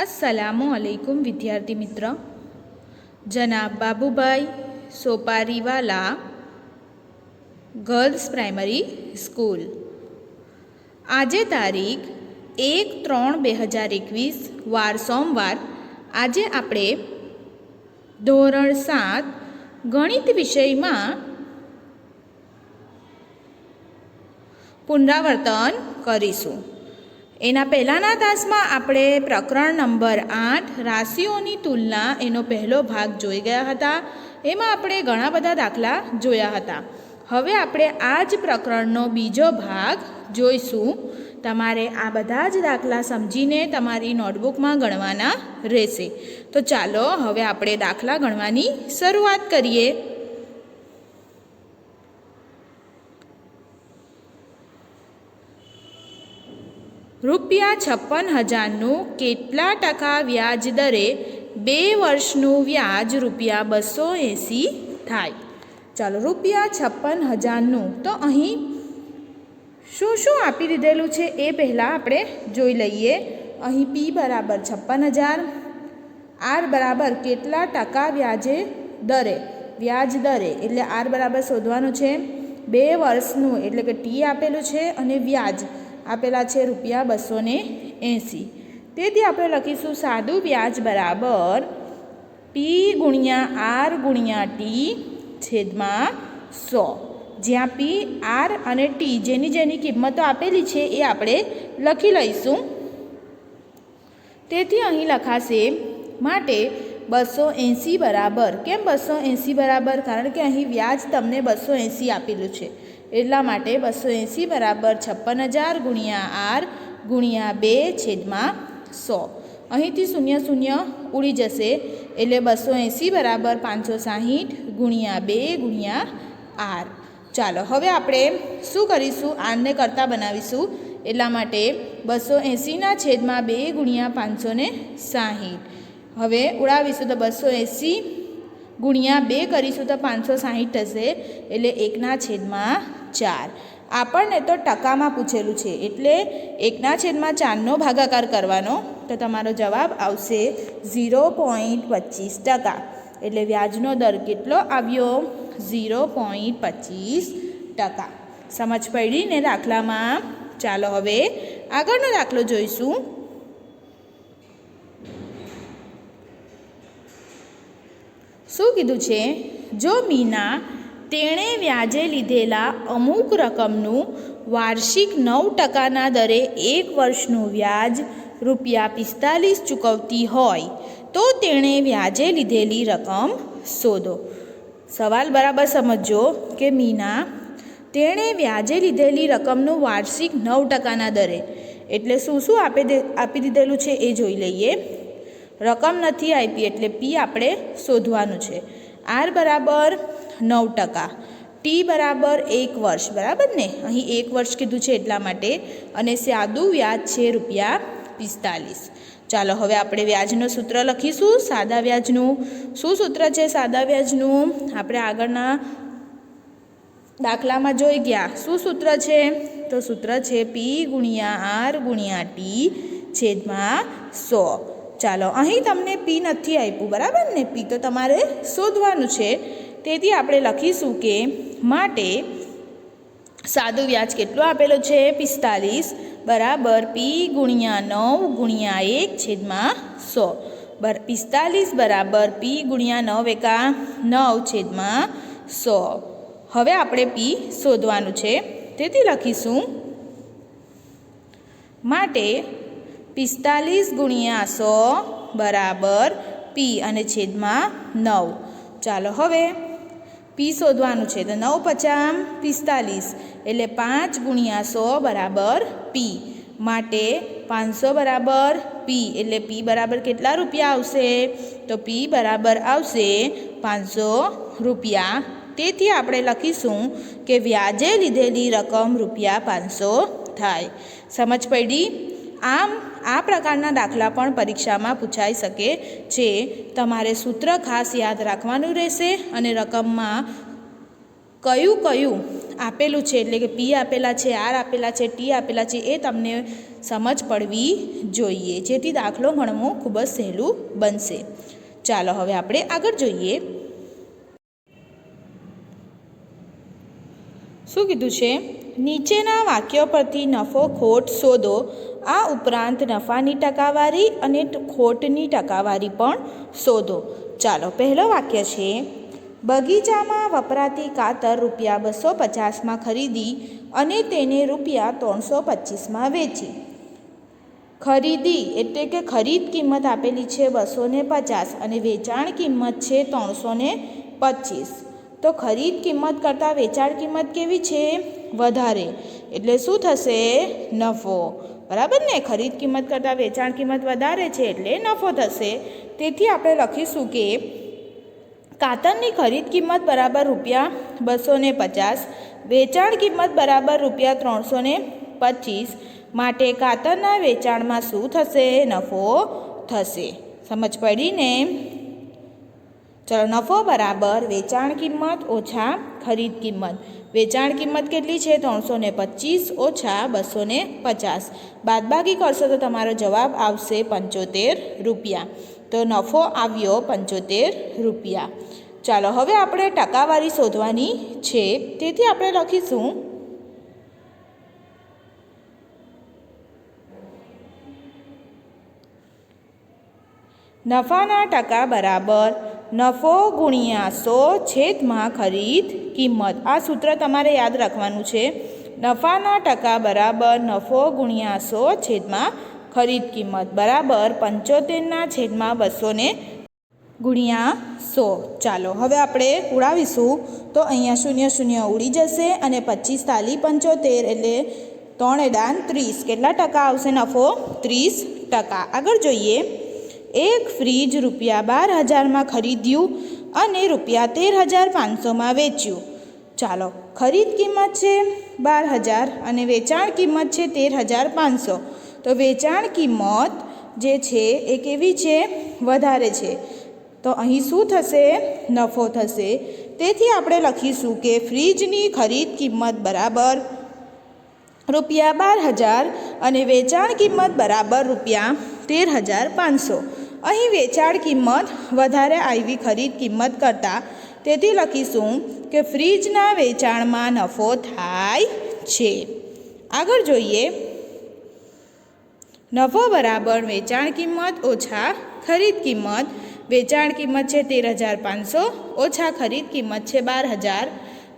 અસલામુ અલૈકુમ વિદ્યાર્થી મિત્ર. જનાબ Babubhai Sopariwala girls primary school આજે તારીખ એક ત્રણ બે હજાર એકવીસ, વાર સોમવાર. આજે આપણે ધોરણ સાત ગણિત વિષયમાં પુનરાવર્તન કરીશું. એના પહેલાંના તાસમાં આપણે પ્રકરણ નંબર આઠ, રાશિઓની તુલના એનો પહેલો ભાગ જોઈ ગયા હતા. એમાં આપણે ઘણા બધા દાખલા જોયા હતા. હવે આપણે આ જ પ્રકરણનો બીજો ભાગ જોઈશું. તમારે આ બધા જ દાખલા સમજીને તમારી નોટબુકમાં ગણવાના રહેશે. તો ચાલો હવે આપણે દાખલા ગણવાની શરૂઆત કરીએ. રૂપિયા છપ્પન હજારનું કેટલા ટકા વ્યાજ દરે બે વર્ષનું વ્યાજ રૂપિયા બસો એંસી થાય? ચાલો, રૂપિયા છપ્પન હજારનું. તો અહીં શું શું આપી દીધેલું છે એ પહેલાં આપણે જોઈ લઈએ. અહીં પી બરાબર છપ્પન હજાર, આર બરાબર કેટલા ટકા વ્યાજે દરે? વ્યાજ દરે, એટલે આર બરાબર શોધવાનું છે. બે વર્ષનું, એટલે કે ટી આપેલું છે અને વ્યાજ. આપેલા છે રૂપિયા બસો ને એંસી. તેથી આપણે લખીશું સાદું વ્યાજ બરાબર પી ગુણ્યા આર ગુણ્યા ટી છેદમાં સો. જ્યાં પી, આર અને ટી જેની જેની કિંમતો આપેલી છે એ આપણે લખી લઈશું. તેથી અહીં લખાશે માટે બસો એંસી બરાબર. કેમ બસો એંસી બરાબર? કારણ કે અહીં વ્યાજ તમને બસો એંસી આપેલું છે. એટલા માટે બસો એંસી બરાબર છપ્પન હજાર ગુણ્યા આર ગુણ્યા બે છેદમાં સો. અહીંથી શૂન્ય શૂન્ય ઉડી જશે એટલે બસો એંસી બરાબર પાંચસો સાહીઠ ગુણ્યા બે ગુણ્યા આર. ચાલો, હવે આપણે શું કરીશું? આરને કરતાં બનાવીશું. એટલા માટે બસો એંસીના છેદમાં બે ગુણ્યા પાંચસો ને સાહીઠ. હવે ઉડાવીશું તો બસો એંસી ગુણ્યા બે કરીશું તો પાંચસો સાહીઠ થશે, એટલે એકના છેદમાં ચાર. આપણને તો ટકામાં પૂછેલું છે, એટલે એકના છેદમાં ચારનો ભાગાકાર કરવાનો, તો તમારો જવાબ આવશે ઝીરો પોઈન્ટ પચીસ ટકા. એટલે વ્યાજનો દર કેટલો આવ્યો? ઝીરો પોઈન્ટ પચીસ ટકા. સમજ પડીને દાખલામાં? ચાલો હવે આગળનો દાખલો જોઈશું. શું કીધું છે? જો મીના તેણે વ્યાજે લીધેલા અમુક રકમનું વાર્ષિક નવ ટકાના દરે એક વર્ષનું વ્યાજ રૂપિયા પિસ્તાલીસ ચૂકવતી હોય, તો તેણે વ્યાજે લીધેલી રકમ શોધો. સવાલ બરાબર સમજો કે મીના તેણે વ્યાજે લીધેલી રકમનું વાર્ષિક નવ ટકાના દરે. એટલે શું શું આપી દે, આપી દીધેલું છે એ જોઈ લઈએ. રકમ નથી આપી એટલે પી આપણે શોધવાનું છે. આર બરાબર નવ ટકા. ટી બરાબર એક વર્ષ. બરાબર ને? અહીં એક વર્ષ કીધું છે એટલા માટે. અને સાદું વ્યાજ છે રૂપિયા પિસ્તાલીસ. ચાલો હવે આપણે વ્યાજનું સૂત્ર લખીશું. સાદા વ્યાજનું. શું સૂત્ર છે સાદા વ્યાજનું? આપણે આગળના દાખલામાં જોઈ ગયા. શું સૂત્ર છે? તો સૂત્ર છે પી ગુણ્યા આર ગુણ્યા ટી છેદમાં સો. ચાલો, અહીં તમને પી નથી આપ્યું, બરાબર ને? પી તો તમારે શોધવાનું છે. તેથી આપણે લખીશું કે માટે સાદું વ્યાજ કેટલું આપેલો છે? પિસ્તાલીસ બરાબર પી ગુણ્યા નવ ગુણ્યા એક છેદમાં સો. બર, પિસ્તાલીસ બરાબર પી ગુણ્યા નવ એકા નવ છેદમાં સો. હવે આપણે પી શોધવાનું છે. તેથી લખીશું, માટે પિસ્તાલીસ ગુણ્યા સો બરાબર પી અને છેદમાં નવ. ચાલો હવે પી શોધવાનું છે. તો નવ પચામ પિસ્તાલીસ એટલે પાંચ ગુણ્યા સો બરાબર પી માટે પાંચસો બરાબર પી એટલે પી બરાબર કેટલા રૂપિયા આવશે? તો પી બરાબર આવશે પાંચસો રૂપિયા. તેથી આપણે લખીશું કે વ્યાજે લીધેલી રકમ રૂપિયા પાંચસો થાય. સમજ પડી? આમ આ પ્રકારના દાખલા પણ પરીક્ષામાં પૂછાઈ શકે છે. તમારે સૂત્ર ખાસ યાદ રાખવાનું રહેશે અને રકમમાં કયું કયું આપેલું છે એટલે કે પી આપેલા છે આર આપેલા છે ટી આપેલા છે એ તમને સમજ પડવી જોઈએ. જેથી દાખલો ગણવો ખૂબ જ સહેલું બનશે. ચાલો હવે આપણે આગળ જોઈએ. શું કીધું છે? નીચેના વાક્યો પરથી નફો ખોટ શોધો. આ ઉપરાંત નફાની ટકાવારી અને ખોટની ટકાવારી પણ શોધો. ચાલો, પહેલો વાક્ય છે, બગીચામાં વપરાતી કાતર રૂપિયા બસો પચાસમાં ખરીદી અને તેને રૂપિયા ત્રણસો પચીસમાં વેચી. ખરીદી એટલે કે ખરીદ કિંમત આપેલી છે બસો ને પચાસ અને વેચાણ કિંમત છે ત્રણસો ને પચીસ. તો ખરીદ કિંમત કરતાં વેચાણ કિંમત કેવી છે? વધારે. એટલે શું થશે? નફો. બરાબર ને? ખરીદ કિંમત કરતાં વેચાણ કિંમત વધારે છે એટલે નફો થશે. તેથી આપણે લખીશું કે કાતરની ખરીદ કિંમત બરાબર રૂપિયા બસો ને પચાસ, વેચાણ કિંમત બરાબર રૂપિયા ત્રણસો ને પચીસ. માટે કાતરના વેચાણમાં શું થશે? નફો થશે. સમજ પડી ને? ચલો નફો બરાબર વેચાણ કિંમત ઓછા ખરીદ કિંમત. વેચાણ કિંમત કેટલી છે? ત્રણસો ને પચીસ ઓછા બસો ને પચાસ. બાદબાકી કરશો તો તમારો જવાબ આવશે પંચોતેર રૂપિયા. તો નફો આવ્યો પંચોતેર રૂપિયા. ચાલો હવે આપણે ટકાવારી શોધવાની છે. તેથી આપણે લખીશું. નફાના ટકા બરાબર નફો ગુણ્યા સો છેદમાં ખરીદ કિંમત. આ સૂત્ર તમારે યાદ રાખવાનું છે. નફાના ટકા બરાબર નફો ગુણ્યા સો છેદમાં ખરીદ કિંમત. બરાબર પંચોતેરના છેદમાં બસો ને ગુણ્યા સો. ચાલો, હવે આપણે ઉડાવીશું. તો અહીંયા શૂન્ય શૂન્ય ઉડી જશે અને પચીસ તાલી પંચોતેર એટલે ત્રણ એડાન ત્રીસ. કેટલા ટકા આવશે નફો? ત્રીસ ટકા. આગળ જોઈએ. એક ફ્રીજ રૂપિયા બાર હજારમાં ખરીદ્યું અને રૂપિયા તેર હજાર પાંચસોમાં વેચ્યું. ચાલો, ખરીદ કિંમત છે બાર હજાર અને વેચાણ કિંમત છે તેર હજાર પાંચસો. તો વેચાણ કિંમત જે છે એ કેવી છે? વધારે છે. તો અહીં શું થશે? નફો થશે. તેથી આપણે લખીશું કે ફ્રીજની ખરીદ કિંમત બરાબર રૂપિયા બાર હજાર અને વેચાણ કિંમત બરાબર રૂપિયા તેર હજાર પાંચસો. અહીં વેચાણ કિંમત વધારે આવી ખરીદ કિંમત કરતાં તેથી લખીશું કે ફ્રીજના વેચાણમાં નફો થાય છે. આગળ જોઈએ. નફો બરાબર વેચાણ કિંમત ઓછા ખરીદ કિંમત. વેચાણ કિંમત છે તેર હજાર પાંચસો, ઓછા ખરીદ કિંમત છે બાર હજાર.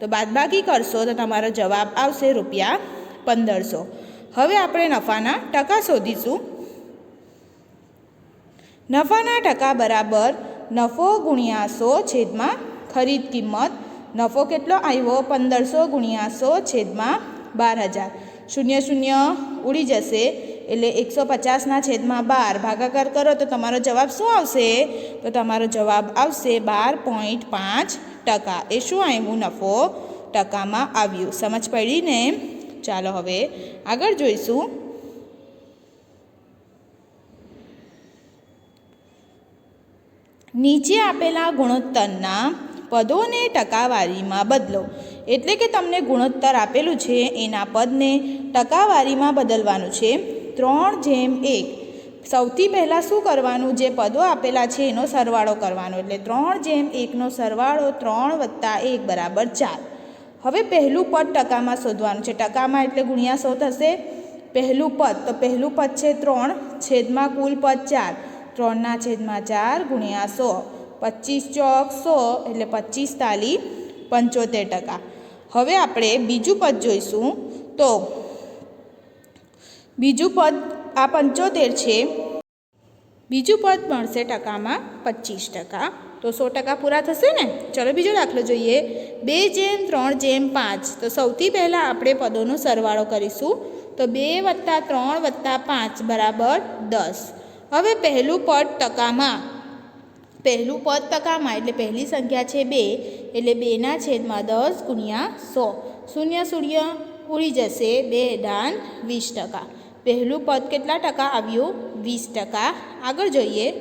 તો બાદબાકી કરશો તો તમારો જવાબ આવશે રૂપિયા પંદરસો. હવે આપણે નફાના ટકા શોધીશું. નફાના ટકા બરાબર નફો ગુણ્યા સો છેદમાં ખરીદ કિંમત. નફો કેટલો આવ્યો? પંદરસો ગુણ્યા સો છેદમાં બાર હજાર. શૂન્ય શૂન્ય ઉડી જશે એટલે એકસો પચાસના છેદમાં બાર. ભાગાકાર કરો તો તમારો જવાબ શું આવશે? તો તમારો જવાબ આવશે બાર પોઈન્ટ પાંચ ટકા. એ શું આવ્યું? નફો ટકામાં આવ્યું. સમજ પડી ને ચાલો હવે આગળ જોઈશું. નીચે આપેલા ગુણોત્તરના પદોને ટકાવારીમાં બદલો. એટલે કે તમને ગુણોત્તર આપેલું છે, એના પદને ટકાવારીમાં બદલવાનું છે. ત્રણ જેમ એક. સૌથી પહેલાં શું કરવાનું? જે પદો આપેલા છે, એનો સરવાળો કરવાનો. એટલે ત્રણ જેમ એકનો સરવાળો ત્રણ વત્તા એક બરાબર ચાર. હવે પહેલું પદ ટકામાં શોધવાનું છે. ટકામાં એટલે ગુણ્યા સો થશે પહેલું પદ. તો પહેલું પદ છે ત્રણ. છેદમાં કુલ પદ ચાર. ત્રણના છેદમાં ચાર ગુણ્યા સો. પચીસ ચોક સો એટલે પચીસ તાલી પંચોતેર ટકા. હવે આપણે બીજું પદ જોઈશું. તો બીજું પદ આ પંચોતેર છે. બીજું પદ મળશે ટકામાં પચીસ ટકા. તો સો ટકા પૂરા થશે ને? ચલો બીજો દાખલો જોઈએ. બે જેમ, ત્રણ જેમ, પાંચ. તો સૌથી પહેલાં આપણે પદોનો સરવાળો કરીશું. તો બે વત્તા ત્રણ વત્તા પાંચ બરાબર દસ. હવે પહેલું પદ ટકામાં. પહેલું પદ ટકામાં એટલે પહેલી સંખ્યા છે બે, એટલે બેના છેદમાં દસ ગુણ્યા સો. શૂન્ય શૂન્ય ઉડી જશે બે દાન વીસ ટકા. પહેલું પદ કેટલા ટકા આવ્યું? વીસ ટકા. આગળ જોઈએ.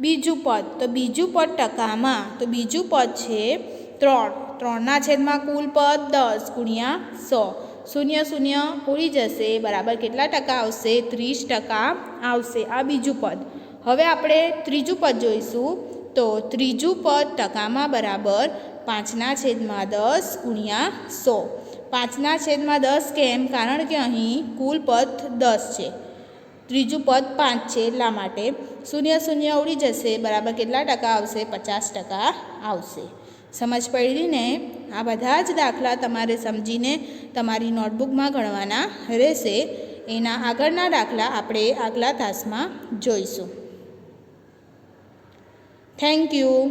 બીજું પદ. તો બીજું પદ ટકામાં. તો બીજું પદ છે ત્રણ. ત્રણના છેદમાં કુલ પદ દસ ગુણ્યા સો. શૂન્ય શૂન્ય પૂરી જશે, બરાબર? કેટલા ટકા આવશે? ત્રીસ ટકા આવશે. આ બીજું પદ. હવે આપણે ત્રીજું પદ જોઈશું. તો ત્રીજું પદ ટકામાં બરાબર પાંચના છેદમાં દસ ગુણ્યા સો. પાંચના છેદમાં દસ કેમ? કારણ કે અહીં કુલ પદ દસ છે. ત્રીજું પદ પાંચ છે એટલા માટે. શૂન્ય શૂન્ય ઉડી જશે, બરાબર? કેટલા ટકા આવશે? પચાસ ટકા આવશે. સમજ પડીને આ બધા જ દાખલા તમારે સમજીને તમારી નોટબુકમાં ગણવાના રહેશે. એના આગળના દાખલા આપણે આગલા તાસમાં જોઈશું. Thank you